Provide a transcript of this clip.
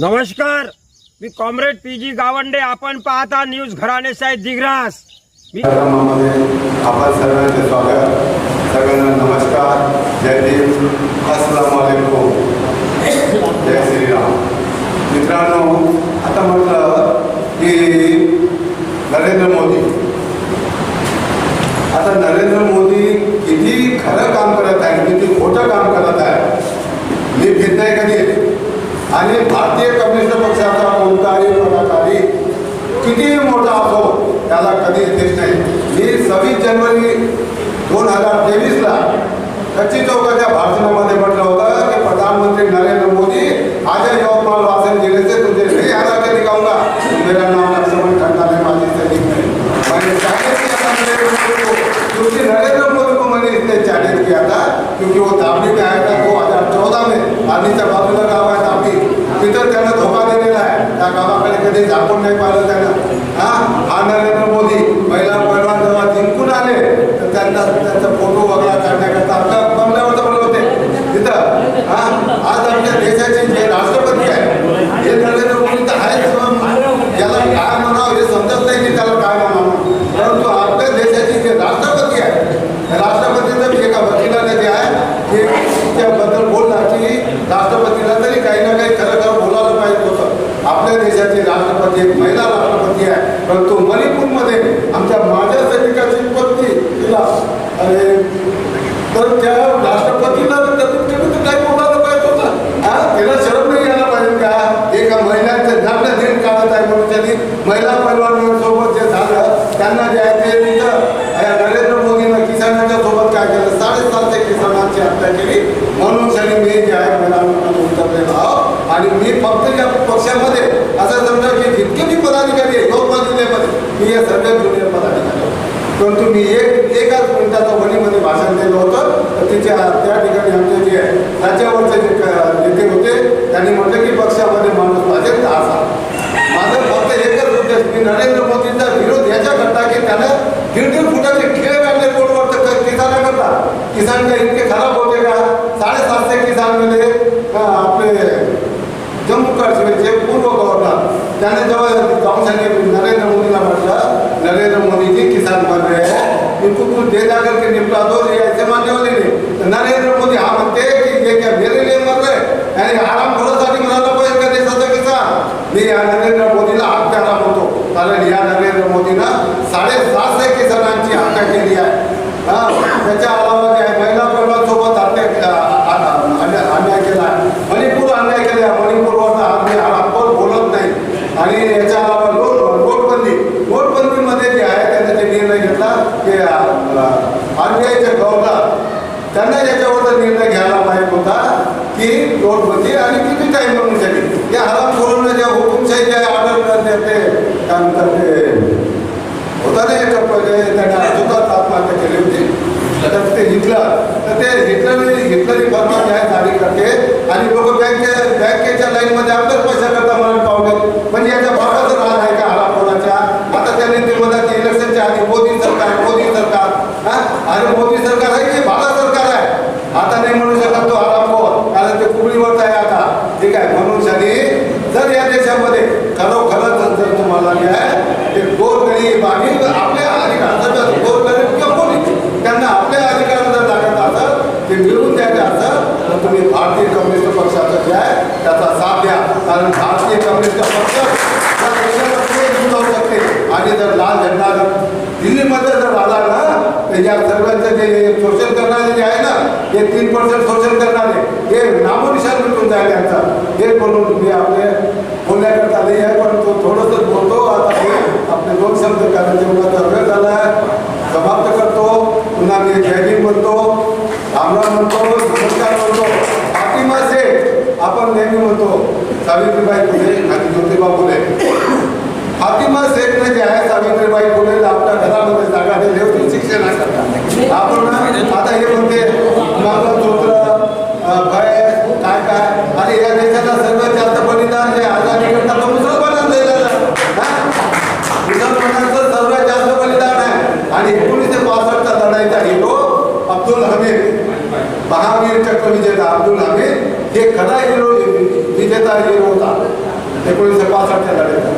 नमस्कार मी comrade P G Gawande. आपण पाहता न्यूज घराणे साहेब दिग्रास. मी कार्यक्रमामध्ये आपण सर्वांचे स्वागत. सगळ्यांना नमस्कार. जय देव अस्सलाम वालेकुम जय श्रीराम. मित्रांनो आता म्हटलं की नरेंद्र मोदी. आता नरेंद्र मी सव्वीस जानेवारी दोन हज़ार तेवीसला कच्ची चौकाच्या भाषणामध्ये म्हटलं होतं की प्रधानमंत्री नरेंद्र मोदी आज यवतमाळ वासन ज़िले से तुझे नहीं हरा के दिखाऊँगा मेरा नाम लक्ष्मण ठंडा है माझी सैनिक नहीं मैंने चैलेंज किया था नरेंद्र मोदी को। क्योंकि नरेंद्र मोदी को मैंने इसलिए चैलेंज किया था क्योंकि वो दाबली में आया था दो हज़ार चौदह में। आर्मीच्या बाजूला गाव आहे दाबली तिथं त्यानं धोका दिलेला आहे. त्या गावाकडे कधी झाकून नाही पाहिलं त्यानं. हा? हा नरेंद्र मोदी. परंतु मणिपूरमध्ये आमच्या माझ्या सैनिकाची पत्नी तिला अरे तर त्या राष्ट्रपतीला त्यातून त्यातून काही बोलायला पाहिजे होतं. हा त्याला शरम नाही यायला पाहिजे का? एका महिलांचं झालं दिन काढत आहे म्हणून त्यांनी महिला पैलवानांसोबत जे झालं त्यांना जे आहे ते तिथं नरेंद्र मोदीनं किसानांच्या सोबत काय केलं? साडेसातशे किसानांची हत्या केली. म्हणून त्यांनी मी जे आहे मैदानामध्ये उतरलेलो आहोत. आणि मी फक्त या पक्षामध्ये असं समजा की जितके मी पदाधिकारी आहे यवतमाळ जिल्ह्यामध्ये मी या सर्व जुनियर पदाधिकारी परंतु मी एक एकाच मिनिटाचा वणीमध्ये भाषण दिलं होतं. तर तिच्या त्या ठिकाणी आमचे जे राज्यावरचे जे नेते होते त्यांनी म्हटलं की पक्षामध्ये माणूस पाहिजे असा. माझं फक्त एकच उद्देश मी नरेंद्र मोदींचा विरोध याच्याकरता की त्यानं दीड दीड फुटाचे खेळ काढले रोडवर तर किसानाकरता. किसान का इतके खराब होते का? साडेसातशे किसान मेले त्याने जेव्हा जाऊन सांगितलं नरेंद्र मोदीला म्हटलं नरेंद्र मोदी जी किसान बन रहे हैं इनको कुछ दे जाकर के निपटा दो ये ऐसे मानने वाले नहीं। तर नरेंद्र मोदी हा म्हणते की हे क्या मेरे लिए मर रहे आणि आराम थोडासाठी म्हणायला पाहिजे का देशाचा किसान। मी या नरेंद्र मोदीला हत्यारा म्हणतो हो कारण या नरेंद्र मोदीनं साडेसातशे किसानांची हत्या केली आहे हा त्याच्या अलावा जे आहे महिला परिवारासोबत हत्या अ, अ, अन्याय अन्याय केला आहे मणिपूर अन्याय केला आहे मणिपूरवर आम्ही आपण बोलत नाही आणि याच्या अलावा नोट नोटबंदी नोटबंदीमध्ये जे आहे त्याने जे निर्णय घेतला ते आर बी आयचे गव्हर्नर त्यांना याच्यावर निर्णय घ्यायला पाहिजे होता की नोटबंदी आणि किती टाईम म्हणून साठी या हराम करून ज्या हुकुमशाही जे ऑर्डर ते काय म्हणतात ते होता ना एक पहिले त्याने सुद्धा आत्महत्या केली होती तर ते हिटलर तर ते हिटलर हिटलरी फर्मा जे आहे जारी करते आणि लोक बँके बँकेच्या लाईनमध्ये आपल्याच पैसा करता म्हणून पावले म्हणजे याच्या भागाचं राहत आहे का हराम कोणाच्या आता त्यांनी ते म्हणतात इलेक्शनच्या आधी मोदी सरकार मोदी सरकार हा अरे मोदी सरकार आहे की भारत सरकार आहे आता नाही म्हणू शकत तो हरामखोर कारण ते कुबडीवरच आहे आता ठीक आहे म्हणून शनी जर या देशामध्ये खरोखरच जर तुम्हाला जे आहे ते गोरगरीब आणि आपल्या अधिकार गोरगरीब किंवा कोणी त्यांना आपल्या अधिकार जर लागत ते मिळवून द्यायचे असेल तर तुम्ही भारतीय कम्युनिस्ट पक्षाचं जे आहे त्याचा साथ द्या. कारण भारतीय कम्युनिस्ट पक्ष या देशाला पुढे जाऊ शकते आणि जर लाल झेंडा दिल्लीमध्ये जर आला ना तर या सर्वांचं जे शोषण करणारे जे आहे ना हे तीन पर्सेंट शोषण करणारे हे नामोनिशान मिटून जाईल यांचा हे बोलून मी आपले बोलण्याकरता नाही आहे पण तो थोडंसं बोलतो आता हे आपले दोन शब्द करायचे एवढा वेळ झाला आहे समाप्त करतो पुन्हा जय भीम म्हणतो रामराम म्हणतो नमस्कार म्हणतो शेख आपण नेहमी म्हणतो सावित्रीबाई फुले आणि ज्योतिबा फुले फातिमा शेखने जे आहे सावित्रीबाई फुलेला आपल्या घरामध्ये जागा दिली होती आपण ना आता हे म्हणते मंगळसूत्र अं, भय काय काय आणि या देशाला सर्वात जास्त बलिदान जे आजारी करता तो मुसलमानांना दिलेला मुसलमानांचं सर्वात जास्त बलिदान आहे. आणि एकोणीसशे पासष्टचा लढाईचा हिरो अब्दुल हमीद. महावीर चक्र विजेता अब्दुल हमीद. हे खरा हिरो विजेता हिरो होता. एकोणीसशे पासष्टच्या लढाईचा